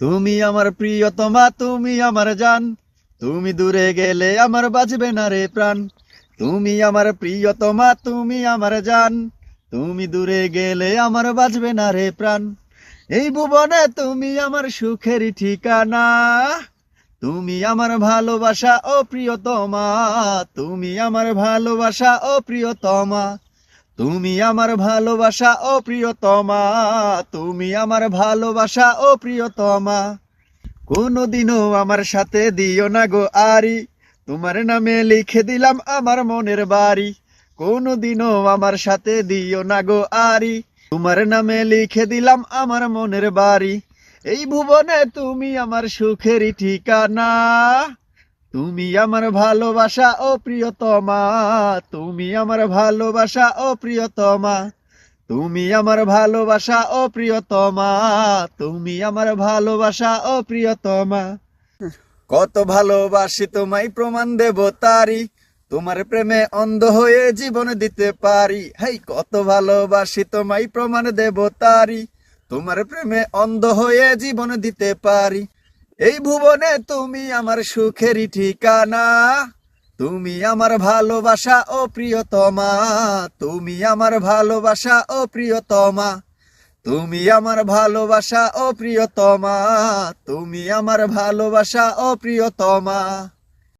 তুমি আমার প্রিয়তমা, তুমি আমার জান। তুমি দূরে গেলে আমার বাজবে না রে প্রাণ। তুমি আমার প্রিয়তমা, তুমি আমার জান। তুমি দূরে গেলে আমার বাজবে না রে প্রাণ। এই ভুবনে তুমি আমার সুখের ঠিকানা। তুমি আমার ভালোবাসা, ও প্রিয়তমা। তুমি আমার ভালোবাসা, ও প্রিয়তমা। তুমি আমার ভালোবাসা, ও প্রিয়তমা। তুমি আমার ভালোবাসা, ও প্রিয়তমা। কোনোদিনও আমার সাথে দিও না গো আরি। তোমার নামে লিখে দিলাম আমার মনের বাড়ি। কোনোদিনও আমার সাথে দিও না গো আরি। তোমার নামে লিখে দিলাম আমার মনের বাড়ি। এই ভুবনে তুমি আমার সুখেরই ঠিকানা। তুমি আমার ভালোবাসা, ও প্রিয়তমা। তুমি আমার ভালোবাসা, ও প্রিয়তমা। তুমি আমার ভালোবাসা, ও প্রিয়তমা। তুমি আমার ভালোবাসা, ও প্রিয়তমা। কত ভালোবাসি তোমায় প্রমাণ দেব তারি। তোমার প্রেমে অন্ধ হয়ে জীবন দিতে পারি। হাই, কত ভালোবাসি তোমায় প্রমাণ দেব তারি। তোমার প্রেমে অন্ধ হয়ে জীবন দিতে পারি। এই ভুবনে তুমি আমার সুখেরই ঠিকানা, তুমি আমার ভালোবাসা ও প্রিয়তমা, তুমি আমার ভালোবাসা ও প্রিয়তমা, তুমি আমার ভালোবাসা ও প্রিয়তমা, তুমি আমার ভালোবাসা ও প্রিয়তমা।